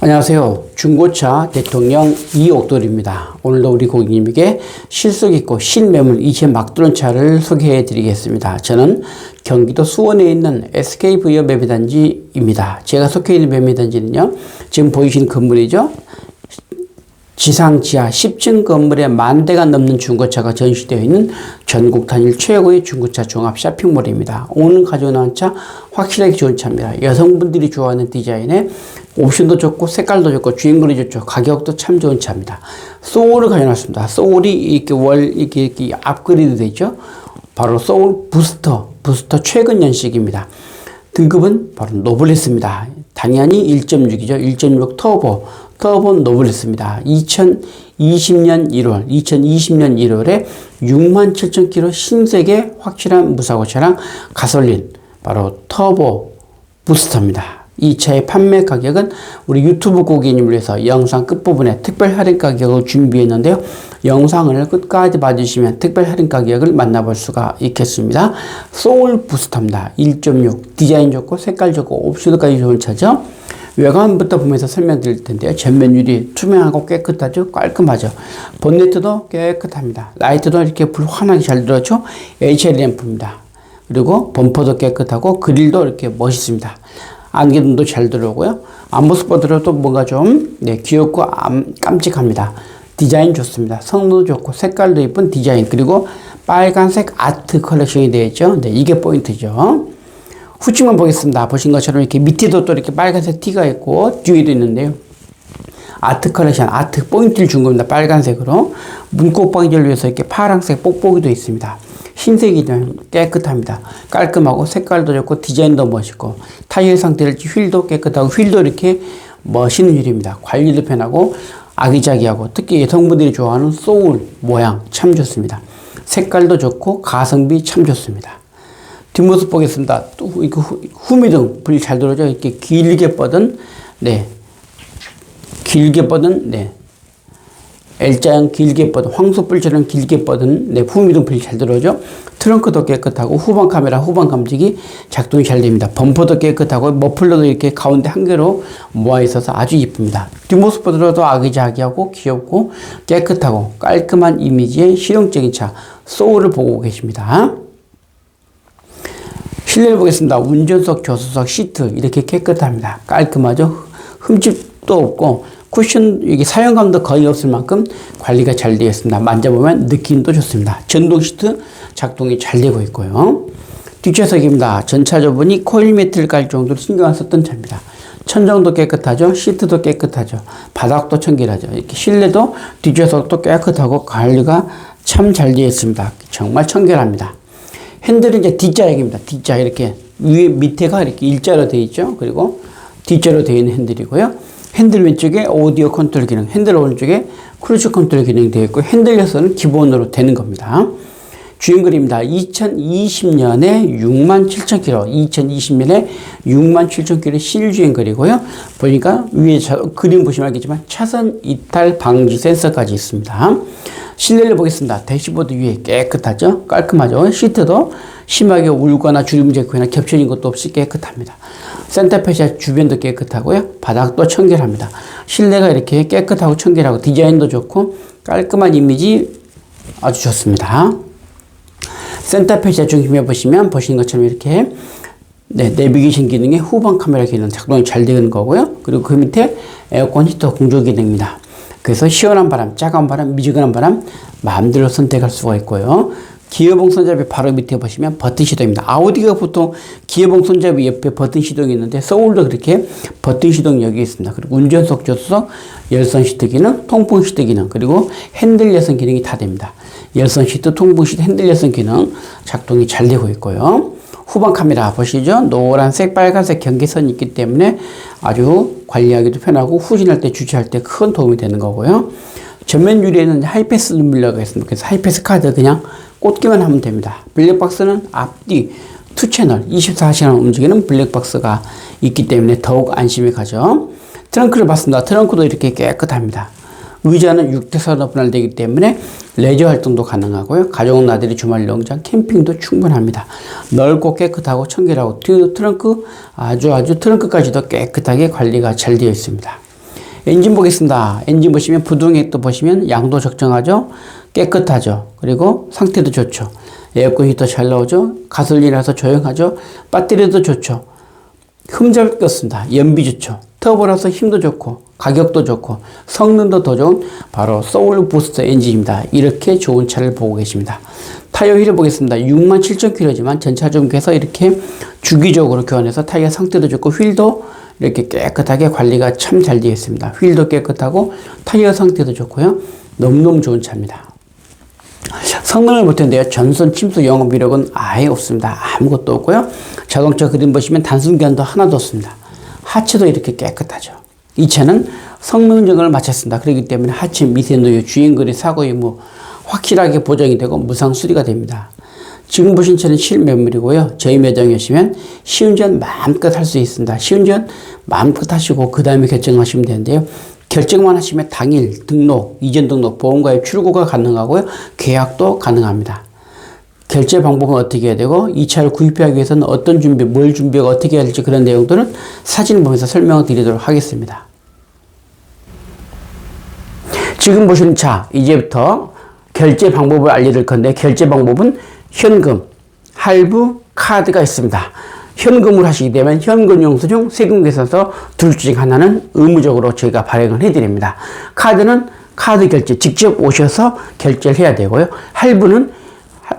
안녕하세요. 중고차 대통령 이옥돌입니다. 오늘도 우리 고객님에게 실속 있고 신매물 이제 막 들어온 차를 소개해 드리겠습니다. 저는 경기도 수원에 있는 SKV업 매매단지입니다. 제가 속해 있는 매매단지는요. 지금 보이시는 건물이죠. 지상 지하 10층 건물에 만 대가 넘는 중고차가 전시되어 있는 전국 단일 최고의 중고차 종합 쇼핑몰입니다. 오늘 나온 차 확실하게 좋은 차입니다. 여성분들이 좋아하는 디자인에 옵션도 좋고 색깔도 좋고 주행거리 좋죠. 가격도 참 좋은 차입니다. 소울을 가져놨습니다. 소울이 이렇게 월 이렇게, 이렇게 업그레이드 되죠. 바로 소울 부스터 부스터 최근 연식입니다. 등급은 바로 노블레스입니다. 당연히 1.6이죠. 1.6 터보 터보 노블레스입니다. 2020년 1월, 2020년 1월에 6만 7천 킬로 신세계 확실한 무사고 차량 가솔린 바로 터보 부스터입니다. 이 차의 판매 가격은 우리 유튜브 고객님을 위해서 영상 끝부분에 특별 할인 가격을 준비했는데요. 영상을 끝까지 봐주시면 특별 할인 가격을 만나볼 수가 있겠습니다. 소울 부스터입니다. 1.6 디자인 좋고 색깔 좋고 옵션까지 좋은 차죠. 외관부터 보면서 설명드릴 텐데요. 전면 유리 투명하고 깨끗하죠. 깔끔하죠. 본네트도 깨끗합니다. 라이트도 이렇게 불 환하게 잘 들어죠. HL 램프입니다. 그리고 범퍼도 깨끗하고 그릴도 이렇게 멋있습니다. 안개등도 잘 들어오고요. 앞모습 들어도 뭔가 좀 네, 귀엽고 깜찍합니다. 디자인 좋습니다. 성능도 좋고 색깔도 예쁜 디자인 그리고 빨간색 아트 컬렉션이 되어 있죠. 네, 이게 포인트죠. 후측만 보겠습니다. 보신 것처럼 이렇게 밑에도 또 이렇게 빨간색 티가 있고 뒤에도 있는데요. 아트 컬렉션, 아트 포인트를 준 겁니다. 빨간색으로. 문콕방지를 위해서 이렇게 파란색 뽁뽁이도 있습니다. 흰색이 깨끗합니다. 깔끔하고 색깔도 좋고 디자인도 멋있고 타이어 상태를 휠도 깨끗하고 휠도 이렇게 멋있는 휠입니다. 관리도 편하고 아기자기하고 특히 여성분들이 좋아하는 소울 모양 참 좋습니다. 색깔도 좋고 가성비 참 좋습니다. 뒷모습 보겠습니다. 또 이거 후미등 불이 잘 들어오죠. 이렇게 길게 뻗은 네 길게 뻗은 네 L자형 길게 뻗은 황소뿔처럼 길게 뻗은 네, 후미등 불이 잘 들어오죠. 트렁크도 깨끗하고 후방 카메라 후방 감지기 작동이 잘 됩니다. 범퍼도 깨끗하고 머플러도 이렇게 가운데 한 개로 모아 있어서 아주 이쁩니다. 뒷모습 보더라도 아기자기하고 귀엽고 깨끗하고 깔끔한 이미지의 실용적인 차 소울을 보고 계십니다. 실내를 보겠습니다. 운전석, 조수석, 시트 이렇게 깨끗합니다. 깔끔하죠. 흠집도 없고 쿠션 이게 사용감도 거의 없을 만큼 관리가 잘 되어 있습니다. 만져보면 느낌도 좋습니다. 전동 시트 작동이 잘 되고 있고요. 뒷좌석입니다. 전차 저분이 코일 매트를 깔 정도로 신경 안 썼던 차입니다. 천정도 깨끗하죠. 시트도 깨끗하죠. 바닥도 청결하죠. 이렇게 실내도 뒷좌석도 깨끗하고 관리가 참 잘 되어 있습니다. 정말 청결합니다. 핸들은 이제 D자형입니다. D자 이렇게 위에 밑에가 이렇게 일자로 되어 있죠. 그리고 D자로 되어 있는 핸들이고요. 핸들 왼쪽에 오디오 컨트롤 기능, 핸들 오른쪽에 크루즈 컨트롤 기능이 되어 있고 핸들 열선은 기본으로 되는 겁니다. 주행거리입니다. 2020년에 67,000km, 2020년에 67,000km 실주행 거리고요. 보니까 위에 자, 그림 보시면 알겠지만 차선 이탈 방지 센서까지 있습니다. 실내를 보겠습니다. 대시보드 위에 깨끗하죠? 깔끔하죠? 시트도 심하게 울거나 주름 제거나 겹쳐진 것도 없이 깨끗합니다. 센터페시아 주변도 깨끗하고요. 바닥도 청결합니다. 실내가 이렇게 깨끗하고 청결하고 디자인도 좋고 깔끔한 이미지 아주 좋습니다. 센터페시아 중심에 보시면 보시는 것처럼 이렇게 네, 내비게이션 기능에 후방 카메라 기능 작동이 잘 되는 거고요. 그리고 그 밑에 에어컨 히터 공조 기능입니다. 그래서 시원한 바람, 차가운 바람, 미지근한 바람 마음대로 선택할 수가 있고요. 기어봉 손잡이 바로 밑에 보시면 버튼 시동입니다. 아우디가 보통 기어봉 손잡이 옆에 버튼 시동이 있는데 서울도 그렇게 버튼 시동 여기 있습니다. 그리고 운전석, 조수석, 열선 시트 기능, 통풍 시트 기능, 그리고 핸들 열선 기능이 다 됩니다. 열선 시트, 통풍 시트, 핸들 열선 기능 작동이 잘 되고 있고요. 후방 카메라 보시죠. 노란색, 빨간색 경계선이 있기 때문에 아주 관리하기도 편하고 후진할 때 주차할 때 큰 도움이 되는 거고요. 전면 유리에는 하이패스 눈밀러가 있습니다. 그래서 하이패스 카드 그냥 꽂기만 하면 됩니다. 블랙박스는 앞뒤 투 채널 24시간 움직이는 블랙박스가 있기 때문에 더욱 안심이 가죠. 트렁크를 봤습니다. 트렁크도 이렇게 깨끗합니다. 의자는 6대사로 분할되기 때문에 레저 활동도 가능하고요. 가족 나들이 주말 농장 캠핑도 충분합니다. 넓고 깨끗하고 청결하고 트렁크 아주 아주 트렁크까지도 깨끗하게 관리가 잘 되어 있습니다. 엔진 보겠습니다. 엔진 보시면 부동액 도 보시면 양도 적정하죠. 깨끗하죠. 그리고 상태도 좋죠. 에어컨 히터 잘 나오죠. 가솔린이라서 조용하죠. 배터리도 좋죠. 흠잡겠습니다. 연비 좋죠. 터보라서 힘도 좋고 가격도 좋고 성능도 더 좋은 바로 소울 부스터 엔진입니다. 이렇게 좋은 차를 보고 계십니다. 타이어 휠을 보겠습니다. 6만 7천 킬로지만 전차 중에서 이렇게 주기적으로 교환해서 타이어 상태도 좋고 휠도 이렇게 깨끗하게 관리가 참 잘 되어 있습니다. 휠도 깨끗하고 타이어 상태도 좋고요. 너무너무 좋은 차입니다. 성능을 볼 텐데요. 전선 침수 영업 이력은 아예 없습니다. 아무것도 없고요. 자동차 그림 보시면 단순 견도 하나도 없습니다. 하체도 이렇게 깨끗하죠. 이 차는 성능 점검을 마쳤습니다. 그렇기 때문에 하체 미세 노유, 주행거리, 사고 유무 확실하게 보정이 되고 무상 수리가 됩니다. 지금 보신 차는 실매물이고요. 저희 매장에 오시면 시운전 마음껏 할 수 있습니다. 시운전 마음껏 하시고 그 다음에 결정하시면 되는데요. 결정만 하시면 당일 등록, 이전 등록, 보험가입 출고가 가능하고요. 계약도 가능합니다. 결제 방법은 어떻게 해야 되고 이 차를 구입하기 위해서는 어떤 준비, 뭘 준비하고 어떻게 해야 할지 그런 내용들은 사진을 보면서 설명을 드리도록 하겠습니다. 지금 보시는 차 이제부터 결제 방법을 알려드릴 건데 결제 방법은 현금, 할부, 카드가 있습니다. 현금으로 하시게 되면 현금 영수증, 세금 계산서 둘 중 하나는 의무적으로 저희가 발행을 해드립니다. 카드는 카드 결제 직접 오셔서 결제를 해야 되고요. 할부는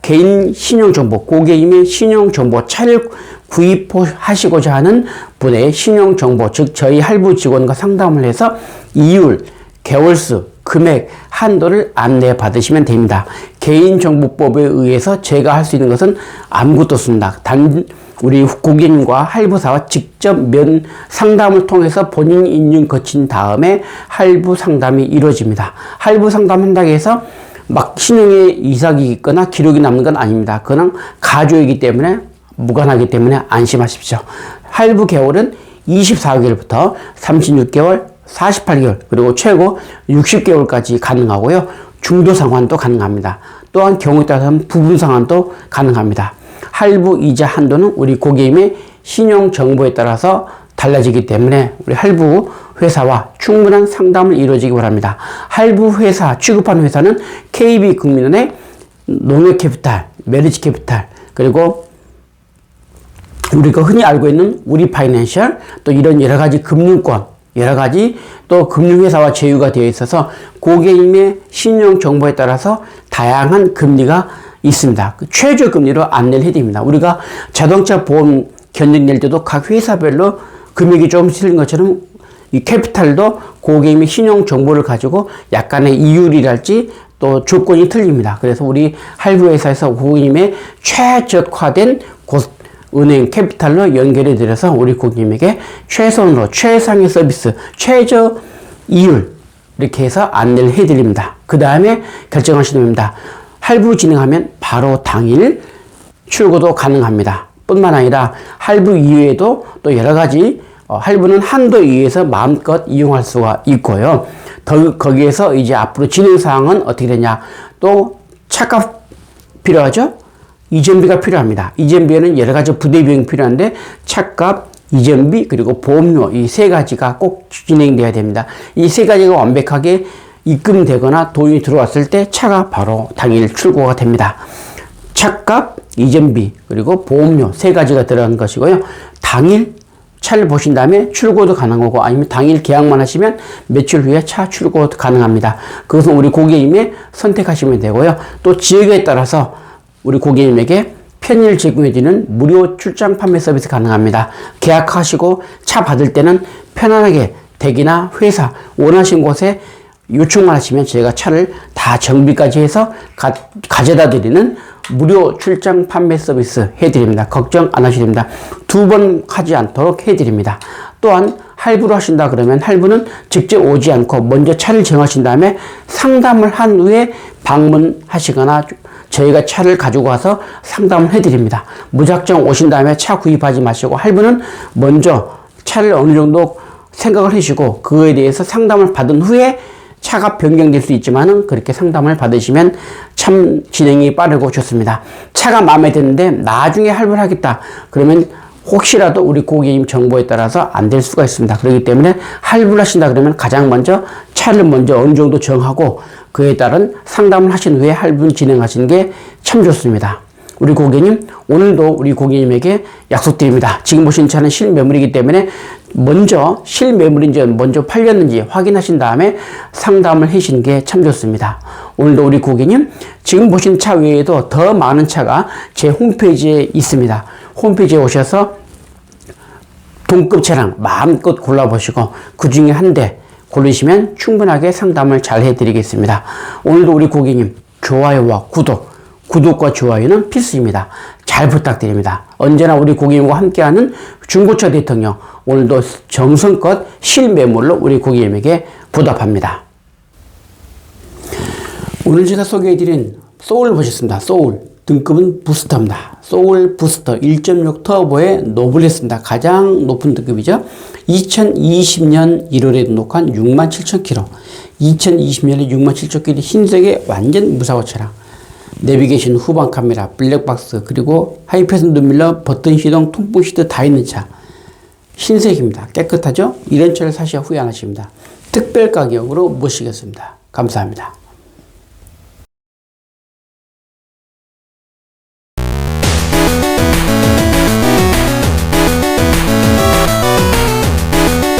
개인 신용정보, 고객님의 신용정보, 차를 구입하시고자 하는 분의 신용정보, 즉 저희 할부 직원과 상담을 해서 이율, 개월수, 금액, 한도를 안내 받으시면 됩니다. 개인정보법에 의해서 제가 할 수 있는 것은 아무것도 없습니다. 단 우리 고객님과 할부사와 직접 면 상담을 통해서 본인 인증 거친 다음에 할부 상담이 이루어집니다. 할부 상담 한다고 해서 막 신용에 이삭이 있거나 기록이 남는 건 아닙니다. 그건 가조이기 때문에 무관하기 때문에 안심하십시오. 할부 개월은 24개월부터 36개월, 48개월, 그리고 최고 60개월까지 가능하고요. 중도 상환도 가능합니다. 또한 경우에 따라서는 부분 상환도 가능합니다. 할부 이자 한도는 우리 고객님의 신용 정보에 따라서 달라지기 때문에 우리 할부 회사와 충분한 상담을 이루어지기 바랍니다. 할부 회사 취급하는 회사는 KB국민은행, 농협캐피탈, 메리츠캐피탈 그리고 우리가 흔히 알고 있는 우리 파이낸셜 또 이런 여러 가지 금융권 여러 가지 또 금융회사와 제휴가 되어 있어서 고객님의 신용 정보에 따라서 다양한 금리가 있습니다. 그 최저 금리로 안내를 해드립니다. 우리가 자동차 보험 견적 낼 때도 각 회사별로 금액이 좀 틀린 것처럼 이 캐피탈도 고객님의 신용 정보를 가지고 약간의 이율이랄지 또 조건이 틀립니다. 그래서 우리 할부 회사에서 고객님의 최적화된 곳 은행 캐피탈로 연결해 드려서 우리 고객님에게 최선으로 최상의 서비스, 최저 이율 이렇게 해서 안내를 해 드립니다. 그 다음에 결정하시면 됩니다. 할부 진행하면 바로 당일 출고도 가능합니다. 뿐만 아니라 할부 이외에도 또 여러 가지 어, 할부는 한도에 의해서 마음껏 이용할 수가 있고요. 더, 거기에서 이제 앞으로 진행 사항은 어떻게 되냐. 또 차값 필요하죠? 이전비가 필요합니다. 이전비에는 여러 가지 부대 비용이 필요한데 차값, 이전비 그리고 보험료 이 세 가지가 꼭 진행돼야 됩니다. 이 세 가지가 완벽하게 입금되거나 돈이 들어왔을 때 차가 바로 당일 출고가 됩니다. 차값, 이전비 그리고 보험료 세 가지가 들어간 것이고요. 당일 차를 보신 다음에 출고도 가능하고 아니면 당일 계약만 하시면 며칠 후에 차 출고도 가능합니다. 그것은 우리 고객님이 선택하시면 되고요. 또 지역에 따라서 우리 고객님에게 편의를 제공해주는 무료 출장 판매 서비스 가능합니다. 계약하시고 차 받을 때는 편안하게 댁이나 회사 원하신 곳에 요청만 하시면 저희가 차를 다 정비까지 해서 가, 가져다 드리는 무료 출장 판매 서비스 해드립니다. 걱정 안 하셔도 됩니다. 두 번 하지 않도록 해드립니다. 또한 할부로 하신다 그러면 할부는 직접 오지 않고 먼저 차를 정하신 다음에 상담을 한 후에 방문하시거나 저희가 차를 가지고 와서 상담을 해드립니다. 무작정 오신 다음에 차 구입하지 마시고 할부는 먼저 차를 어느 정도 생각을 하시고 그거에 대해서 상담을 받은 후에 차가 변경될 수 있지만은 그렇게 상담을 받으시면 참 진행이 빠르고 좋습니다. 차가 마음에 드는데 나중에 할부를 하겠다. 그러면 혹시라도 우리 고객님 정보에 따라서 안 될 수가 있습니다. 그렇기 때문에 할부를 하신다 그러면 가장 먼저 차를 먼저 어느 정도 정하고 그에 따른 상담을 하신 후에 할부를 진행하시는 게 참 좋습니다. 우리 고객님, 오늘도 우리 고객님에게 약속드립니다. 지금 보신 차는 실매물이기 때문에 먼저 실매물인지 먼저 팔렸는지 확인하신 다음에 상담을 하시는 게참 좋습니다. 오늘도 우리 고객님, 지금 보신 차 외에도 더 많은 차가 제 홈페이지에 있습니다. 홈페이지에 오셔서 동급 차량 마음껏 골라보시고 그 중에 한 대 고르시면 충분하게 상담을 잘 해드리겠습니다. 오늘도 우리 고객님 좋아요와 구독, 구독과 좋아요는 필수입니다. 잘 부탁드립니다. 언제나 우리 고객님과 함께하는 중고차 대통령 오늘도 정성껏 실매물로 우리 고객님에게 보답합니다. 오늘 제가 소개해드린 소울 보셨습니다. 소울 등급은 부스터입니다. 소울 부스터 1.6 터보의 노블레스입니다. 가장 높은 등급이죠. 2020년 1월에 등록한 67,000km 2020년에 67,000km 흰색의 완전 무사고 차량 내비게이션 후방 카메라, 블랙박스, 그리고 하이패스 눈밀러, 버튼 시동, 통풍 시트 다 있는 차. 흰색입니다. 깨끗하죠? 이런 차를 사셔야 후회 안 하십니다. 특별 가격으로 모시겠습니다. 감사합니다.